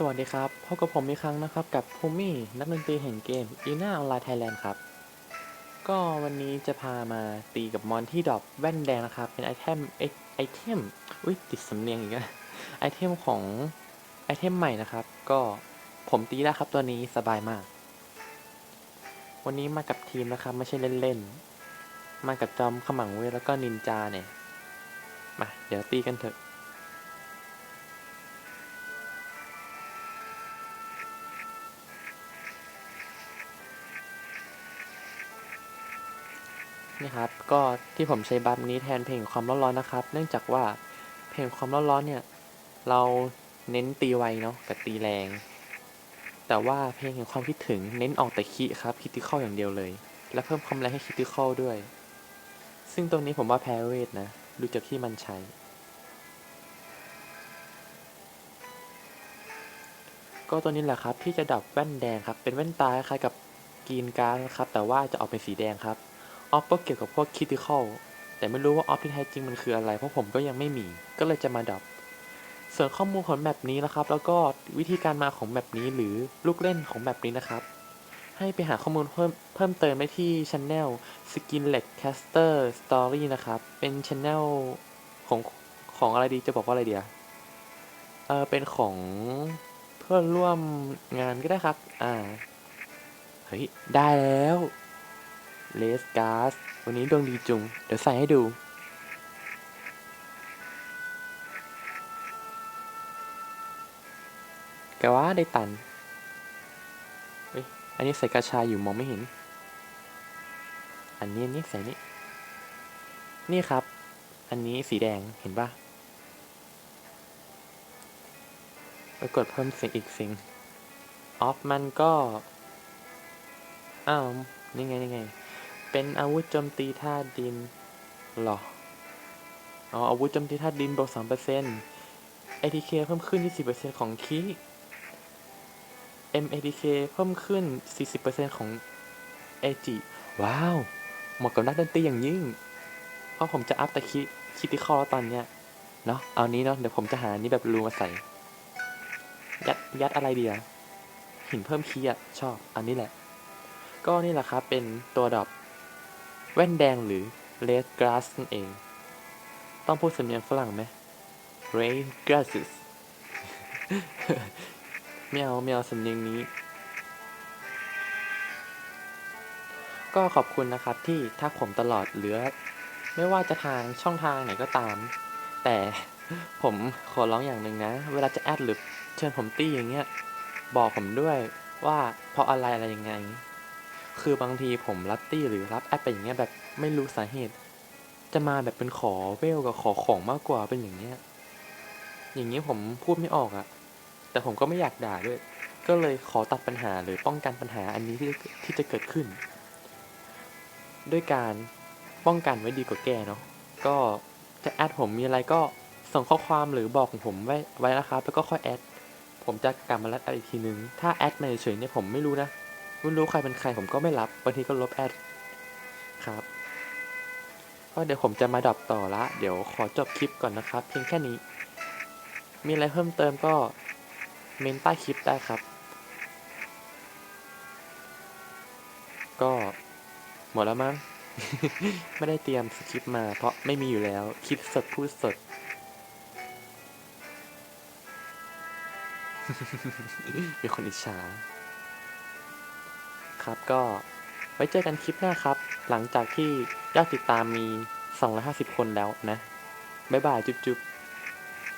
สวัสดีครับพบกับผมอีกครั้งนะครับกับภูมินักดนตรีแห่งเกม e n a Online Thailand ครับ ก็วันนี้จะพามาตีกับมอนที่ดรอปแว่นแดงนะครับ เป็นไอเทมไอไอเทมอุ้ยติดสำเนียงอีกแล้วไอเทมของไอเทมใหม่นะครับ ก็ผมตีได้ครับตัวนี้สบายมาก วันนี้มากับทีมนะครับ ไม่ใช่เล่นๆ มากับจอมขมังเวทแล้วก็นินจาเนี่ยมาเดี๋ยวตีกันเถอะ นี่ครับก็ที่ผมใช้บัฟนี้แทนเพลงความร้อนๆนะครับ เนื่องจากว่าเพลงความร้อนๆเนี่ยเราเน้นตีไวเนาะกับตีแรง แต่ว่าเพลงแห่งความคิดถึงเน้นออกแต่คีครับคิติคอลอย่างเดียวเลย และเพิ่มความแรงให้คิติคอลด้วย ซึ่งตรงนี้ผมว่าแพ้เวทนะดูจากที่มันใช้ ก็ตัวนี้แหละครับที่จะดับแว่นแดงครับเป็นแว่นตาคล้ายกับกรีนการ์ดครับแต่ว่าจะออกเป็นสีแดงครับ ออฟก็เกี่ยวกับพวกคิติคอลแต่ไม่รู้ว่าออฟที่แท้จริงมันคืออะไร เพราะผมก็ยังไม่มี ก็เลยจะมาดับ ส่วนข้อมูลของแบบนี้นะครับ แล้วก็วิธีการมาของแบบนี้หรือลูกเล่นของแบบนี้นะครับ ให้ไปหาข้อมูลเพิ่มเพิ่มเติมได้ที่ช anel Skinlet Caster Story นะครับ เป็นช anel ของของอะไรดีจะบอกว่าอะไรเดียเออเป็นของเพื่อนร่วมงานก็ได้ครับ อ่า เฮ้ย ได้แล้ว เลสกาสวันนี้ดวงดีจุง เดี๋ยวใส่ให้ดูแกว่าได้ตัน เฮ้ย อันนี้ใส่กระชายอยู่มองไม่เห็น อันนี้อันนี้ใส่นี่ นี่ครับ อันนี้สีแดงเห็นปะไปกดเพิ่มเสียงอีกเสียงออฟมันก็ อ้าว นี่ไง นี่ไง เป็นอาวุธโจมตีธาตุดินหรอ อ๋อ อาวุธโจมตีธาตุดินบวกสองเปอร์เซ็นต์ ATK เพิ่มขึ้น 20%ของคี MATK เพิ่มขึ้น 40%ของ AG ว้าว เหมาะกับนักดนตรีอย่างยิ่ง เพราะผมจะอัพแต่คิคิติคอลตอนเนี้ย เนาะเอานี้เนาะ เดี๋ยวผมจะหานี้แบบรูมาใส่ ยัด ยัดอะไรดีอะหินเพิ่มคีย์อะชอบ อันนี้แหละ ก็นี่แหละครับ เป็นตัวดรอป แว่นแดงหรือ red grass นั่นเอง ต้องพูดสำเนียงฝรั่งไหม red grasses ไม่เอาไม่เอาสำเนียงนี้ ก็ขอบคุณนะครับที่ทักผมตลอดเหลือ ไม่ว่าจะทางช่องทางไหนก็ตาม แต่ผมขอร้องอย่างหนึ่งนะ เวลาจะแอดหรือเชิญผมตี้อย่างเงี้ย บอกผมด้วยว่าเพราะอะไรอะไรยังไง คือบางทีผมรับตี้หรือรับแอดไปอย่างเงี้ยแบบไม่รู้สาเหตุ จะมาแบบเป็นขอเวลกับขอของมากกว่าเป็นอย่างเงี้ย อย่างเงี้ยผมพูดไม่ออกอะแต่ผมก็ไม่อยากด่าด้วย ก็เลยขอตัดปัญหาหรือป้องกันปัญหาอันนี้ที่ที่จะเกิดขึ้น ด้วยการป้องกันไว้ดีกว่าแก้เนาะก็จะแอดผมมีอะไรก็ส่งข้อความหรือบอกของผมไว้ไว้นะครับแล้วก็ค่อยแอดผมจะกลับมารับแอดอีกทีนึง ถ้าแอดมาเฉยเนี่ยผมไม่รู้นะ ไม่รู้ใครเป็นใครผมก็ไม่รับบางทีก็ลบแอดครับก็เดี๋ยวผมจะมาดับต่อละ เดี๋ยวขอจบคลิปก่อนนะครับ เพียงแค่นี้ มีอะไรเพิ่มเติมก็เมนใต้คลิปได้ครับ ก็หมดแล้วมั้ง ไม่ได้เตรียมสคริปต์มา เพราะไม่มีอยู่แล้ว คิดสดพูดสด มีคนอิจฉา ครับ ก็ไว้เจอกันคลิปหน้าครับ หลังจากที่ยอดติดตามมี 250 คนแล้วนะ บ๊ายบายจุ๊บ